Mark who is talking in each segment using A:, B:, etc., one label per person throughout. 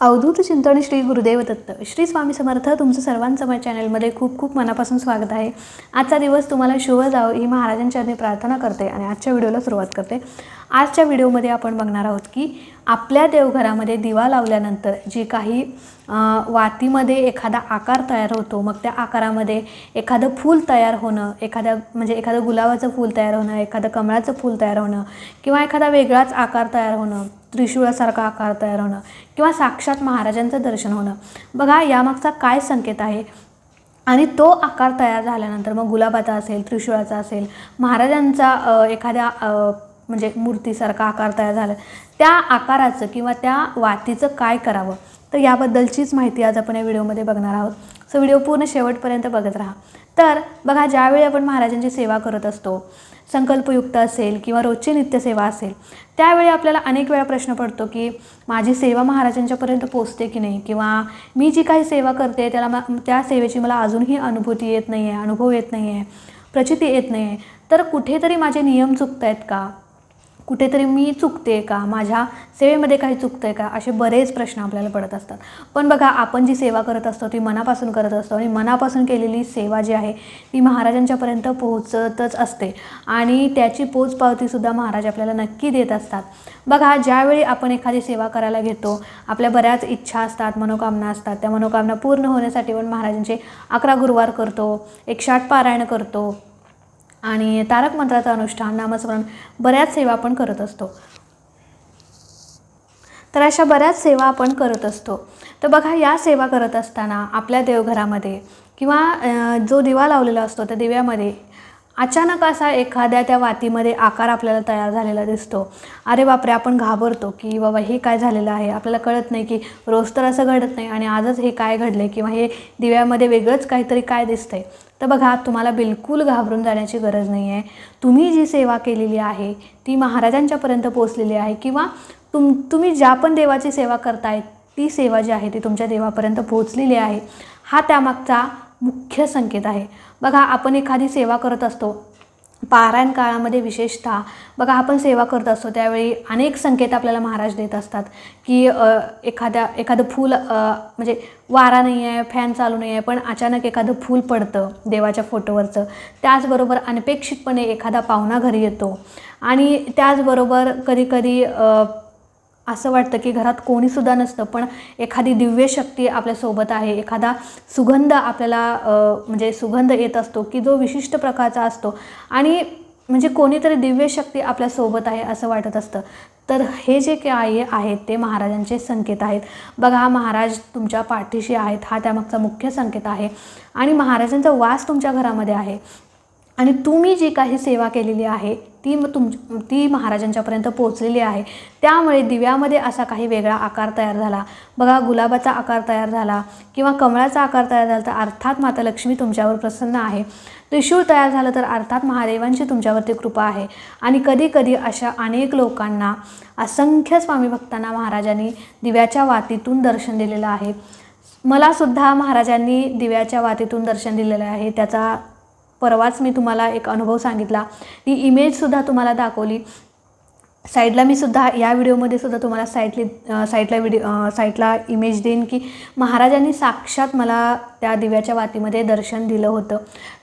A: अवधूत चिंतन श्री गुरुदेव दत्त. श्री स्वामी समर्थ तुमचं सर्वांचं माझ्या चॅनलमध्ये खूप खूप मनापासून स्वागत आहे. आजचा दिवस तुम्हाला शुभ जावं ही महाराजांच्या मी प्रार्थना करते आणि आजच्या व्हिडिओला सुरुवात करते. आजच्या व्हिडिओमध्ये आपण बघणार आहोत की आपल्या देवघरामध्ये दिवा लावल्यानंतर जी काही वातीमध्ये एखादा आकार तयार होतो मग त्या आकारामध्ये एखादं फूल तयार होणं एखाद्या म्हणजे एखादं गुलाबाचं फूल तयार होणं एखादं कमळाचं फूल तयार होणं किंवा एखादा वेगळाच आकार तयार होणं त्रिशूळासारखा आकार तयार होणं किंवा साक्षात महाराजांचं दर्शन होणं. बघा यामागचा काय संकेत आहे? आणि तो आकार तयार झाल्यानंतर मग गुलाबाचा असेल त्रिशूळाचा असेल महाराजांचा एखाद्या म्हणजे मूर्तीसारखा आकार तयार झाला. त्या आकाराचं किंवा त्या वातीचं काय करावं? तर याबद्दलचीच माहिती आज आपण या व्हिडिओमध्ये बघणार आहोत. सो व्हिडिओ पूर्ण शेवटपर्यंत बघत राहा. तर बघा ज्यावेळी आपण महाराजांची सेवा करत असतो संकल्पयुक्त असेल किंवा रोजची नित्यसेवा असेल त्यावेळी आपल्याला अनेक वेळा प्रश्न पडतो की माझी सेवा महाराजांच्यापर्यंत पोचते की नाही? किंवा मी जी काही सेवा करते त्याला मा त्या सेवेची मला अजूनही अनुभूती येत नाही आहे अनुभव येत नाही आहे प्रचिती येत नाही आहे तर कुठेतरी माझे नियम चुकत आहेत का? कुठेतरी मी चुकते का? माझ्या सेवेमध्ये काही चुकतं आहे का? असे बरेच प्रश्न आपल्याला पडत असतात. पण बघा आपण जी सेवा करत असतो ती मनापासून करत असतो आणि मनापासून केलेली सेवा जी आहे ती महाराजांच्यापर्यंत पोहोचतच असते. आणि त्याची पोचपावतीसुद्धा महाराज आपल्याला नक्की देत असतात. बघा ज्यावेळी आपण एखादी सेवा करायला घेतो आपल्या बऱ्याच इच्छा असतात मनोकामना असतात. त्या मनोकामना पूर्ण होण्यासाठी पण महाराजांचे अकरा गुरुवार करतो एकशे आठ पारायण करतो आणि तारक मंत्राचं अनुष्ठान नामस्मरण बऱ्याच सेवा आपण करत असतो. तर अशा बऱ्याच सेवा आपण करत असतो. तर बघा या सेवा करत असताना आपल्या देवघरामध्ये किंवा जो दिवा लावलेला असतो त्या दिव्यामध्ये अचानक असा एखाद्या त्या वातीमध्ये आकार आपल्याला तयार झालेला दिसतो. अरे बापरे आपण घाबरतो की बाबा हे काय झालेलं आहे? आपल्याला कळत नाही की रोज तर असं घडत नाही आणि आजच हे काय घडलं आहे किंवा हे दिव्यामध्ये वेगळंच काहीतरी काय दिसतंय. तर बघा तुम्हाला बिलकुल घाबरून जाण्याची गरज नाही आहे तुम्ही जी सेवा केलेली आहे ती महाराजांच्यापर्यंत पोचलेली आहे किंवा तुम तुम्ही ज्या पण देवाची सेवा करताय ती सेवा जी आहे ती तुमच्या देवापर्यंत पोहोचलेली आहे हा त्यामागचा मुख्य संकेत आहे. बघा आपण एखादी सेवा करत असतो पारायण काळामध्ये विशेषतः बघा आपण सेवा करत असतो त्यावेळी अनेक संकेत आपल्याला महाराज देत असतात की एखाद्या एखादं फूल म्हणजे वारा नाही आहे फॅन चालू नाही आहे पण अचानक एखादं फूल पडतं देवाच्या फोटोवरचं. त्याचबरोबर अनपेक्षितपणे एखादा पाहुणा घरी येतो. आणि त्याचबरोबर कधीकधी असं वाटतं की घरात कोणीसुद्धा नसतं पण एखादी दिव्य शक्ती आपल्यासोबत आहे एखादा सुगंध आपल्याला म्हणजे सुगंध येत असतो की जो विशिष्ट प्रकारचा असतो आणि म्हणजे कोणीतरी दिव्य शक्ती आपल्यासोबत आहे असं वाटत असतं. तर हे जे काय आहेत ते महाराजांचे संकेत आहेत. बघा हा महाराज तुमच्या पाठीशी आहेत हा त्यामागचा मुख्य संकेत आहे आणि महाराजांचा वास तुमच्या घरामध्ये आहे. आणि तुम्ही जी काही सेवा केलेली आहे ती मग तुम ती महाराजांच्यापर्यंत पोहोचलेली आहे. त्यामुळे दिव्यामध्ये असा काही वेगळा आकार तयार झाला. बघा गुलाबाचा आकार तयार झाला किंवा कमळाचा आकार तयार झाला तर अर्थात माता लक्ष्मी तुमच्यावर प्रसन्न आहे. त्रिशूळ तयार झालं तर अर्थात महादेवांची तुमच्यावरती कृपा आहे. आणि कधीकधी अशा अनेक लोकांना असंख्य स्वामी भक्तांना महाराजांनी दिव्याच्या वातीतून दर्शन दिलेलं आहे. मला सुद्धा महाराजांनी दिव्याच्या वातीतून दर्शन दिलेलं आहे. त्याचा परवाच मी तुम्हाला एक अनुभव सांगितला. ती इमेजसुद्धा तुम्हाला दाखवली. साईडला मी सुद्धा या व्हिडिओमध्ये सुद्धा तुम्हाला साईटली साईटला व्हिडिओ साईटला इमेज देईन की महाराजांनी साक्षात मला त्या दिव्याच्या वातीमध्ये दर्शन दिलं होतं.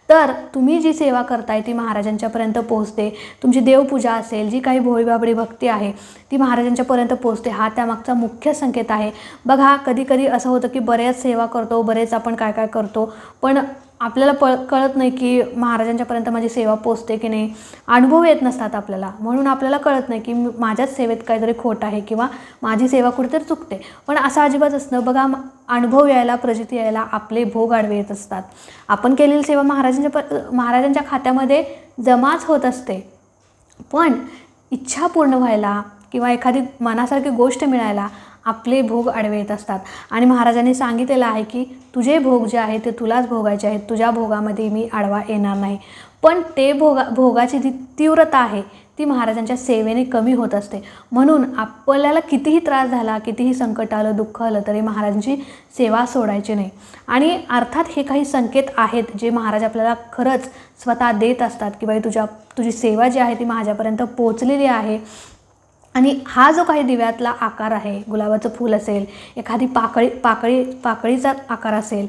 A: तर तुम्ही जी सेवा करताय ती महाराजांच्यापर्यंत पोहोचते. तुमची देवपूजा असेल जी काही भोळीबाबडी भक्ती आहे ती महाराजांच्यापर्यंत पोहोचते. हा त्यामागचा मुख्य संकेत आहे. बघा कधी कधी असं होतं की बऱ्याच सेवा करतो बरेच आपण काय काय करतो पण आपल्याला पळ कळत नाही की महाराजांच्यापर्यंत माझी सेवा पोचते की नाही. अनुभव येत नसतात आपल्याला. म्हणून आपल्याला कळत नाही की माझ्याच सेवेत काहीतरी खोट आहे किंवा माझी सेवा कुठेतरी चुकते. पण असं अजिबात असतं बघा अनुभव यायला प्रचिती यायला आपले भोग आडवे येत असतात. आपण केलेली सेवा महाराजांच्या प महाराजांच्या खात्यामध्ये जमाच होत असते. पण इच्छा पूर्ण व्हायला किंवा एखादी मनासारखी गोष्ट मिळायला आपले भोग आडवे येत असतात. आणि महाराजांनी सांगितलेलं आहे की तुझे भोग जे आहे ते तुलाच भोगायचे आहेत. तुझ्या भोगामध्ये मी आडवा येणार नाही. पण ते भोगा भोगाची जी तीव्रता आहे ती महाराजांच्या सेवेने कमी होत असते. म्हणून आपल्याला कितीही त्रास झाला कितीही संकट आलं दुःख आलं तरी महाराजांची सेवा सोडायची नाही. आणि अर्थात हे काही संकेत आहेत जे महाराज आपल्याला खरंच स्वतः देत असतात की बाई तुझ्या तुझी सेवा जी आहे ती माझ्यापर्यंत पोचलेली आहे. आणि हा जो काही दिव्यातला आकार आहे गुलाबाचं फूल असेल एखादी पाकळी पाकळी पाकळीचा आकार असेल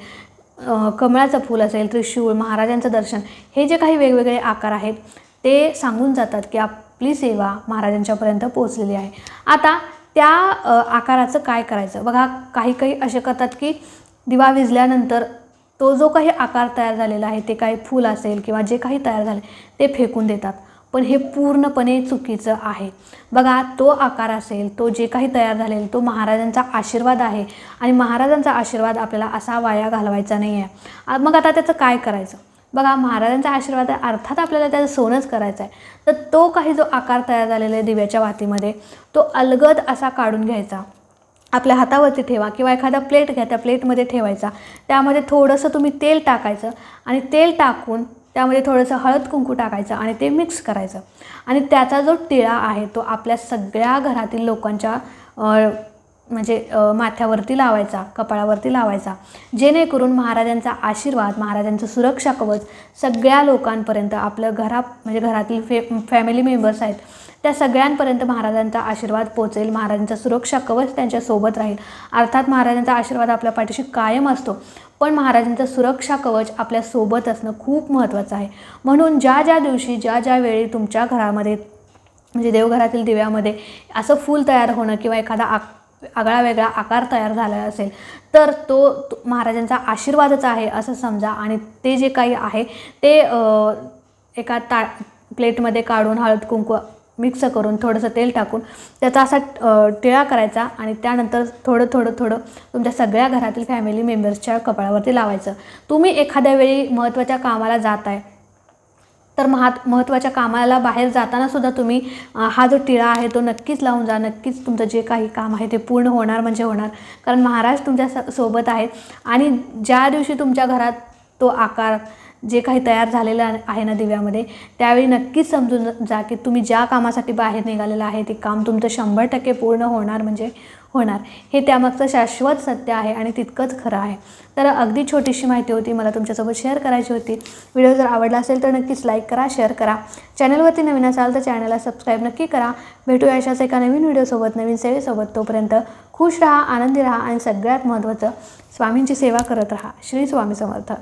A: कमळाचं फूल असेल त्रिशूळ महाराजांचं दर्शन हे जे काही वेगवेगळे आकार आहेत ते सांगून जातात की आपली सेवा महाराजांच्यापर्यंत पोहोचलेली आहे. आता त्या आकाराचं काय करायचं? बघा काही काही असे करतात की दिवा विजल्यानंतर तो जो काही आकार तयार झालेला आहे ते काही फूल असेल किंवा जे काही तयार झाले ते फेकून देतात. पण हे पूर्णपणे चुकीचं आहे. बघा तो आकार असेल तो जे काही तयार झालेला तो महाराजांचा आशीर्वाद आहे. आणि महाराजांचा आशीर्वाद आपल्याला असा वाया घालवायचा नाही आहे मग आता त्याचं काय करायचं? बघा महाराजांचा आशीर्वाद अर्थात आपल्याला त्याचं सोनंच करायचं आहे. तर तो काही जो आकार तयार झालेला आहे दिव्याच्या वातीमध्ये तो अलगद असा काढून घ्यायचा. आपल्या हातावरती ठेवा किंवा एखादा प्लेट घ्या त्या प्लेटमध्ये ठेवायचा. त्यामध्ये थोडंसं तुम्ही तेल टाकायचं आणि तेल टाकून त्यामध्ये थोडंसं हळद कुंकू टाकायचं आणि ते मिक्स करायचं. आणि त्याचा जो टिळा आहे तो आपल्या सगळ्या घरातील लोकांच्या म्हणजे माथ्यावरती लावायचा कपाळावरती लावायचा. जेणेकरून महाराजांचा आशीर्वाद महाराजांचं सुरक्षा कवच सगळ्या लोकांपर्यंत आपलं घरा म्हणजे घरातील फे फॅमिली मेंबर्स आहेत त्या सगळ्यांपर्यंत महाराजांचा आशीर्वाद पोचेल महाराजांचा सुरक्षा कवच त्यांच्यासोबत राहील. अर्थात महाराजांचा आशीर्वाद आपल्या पाठीशी कायम असतो पण महाराजांचं सुरक्षा कवच आपल्यासोबत असणं खूप महत्त्वाचं आहे. म्हणून ज्या ज्या दिवशी ज्या ज्या वेळी तुमच्या घरामध्ये म्हणजे देवघरातील दिव्यामध्ये असं फूल तयार होणं किंवा एखादा आक आगळा वेगळा आकार तयार झाला असेल तर तो तो महाराजांचा आशीर्वादच आहे असं समजा. आणि ते जे काही आहे ते एका ता प्लेटमध्ये काढून हळद कुंकू मिक्स करून थोडंसं तेल टाकून त्याचा असा टिळा करायचा आणि त्यानंतर थोडं थोडं थोडं तुमच्या सगळ्या घरातील फॅमिली मेंबर्सच्या कपाळावरती लावायचं. तुम्ही एखाद्या वेळी महत्त्वाच्या कामाला जात आहे तर महात महत्त्वाच्या कामाला बाहेर जाताना सुद्धा तुम्ही हा जो टिळा आहे तो नक्कीच लावून जा नक्कीच तुमचं जे काही काम आहे ते पूर्ण होणार म्हणजे होणार. कारण महाराज तुमच्या स- सोबत आहेत आणि ज्या दिवशी तुमच्या घरात तो आकार जे काही तयार झालेलं आहे- ना दिव्यामध्ये त्यावेळी नक्कीच समजून जा की तुम्ही ज्या कामासाठी बाहेर निघालेलं आहे ते काम तुमचं शंभर टक्के पूर्ण होणार म्हणजे होणार. हे त्यामागचं शाश्वत सत्य आहे आणि तितकंच खरं आहे. तर अगदी छोटीशी माहिती होती मला तुमच्यासोबत शेअर करायची होती. व्हिडिओ जर आवडला असेल तर नक्कीच लाईक करा शेअर करा. चॅनलवरती नवीन असाल तर चॅनलला सबस्क्राईब नक्की करा. भेटूया अशाच एका नवीन व्हिडिओसोबत नवीन सेवेसोबत. तोपर्यंत खुश राहा आनंदी राहा आणि सगळ्यात महत्त्वाचं स्वामींची सेवा करत राहा. श्री स्वामी समर्थ.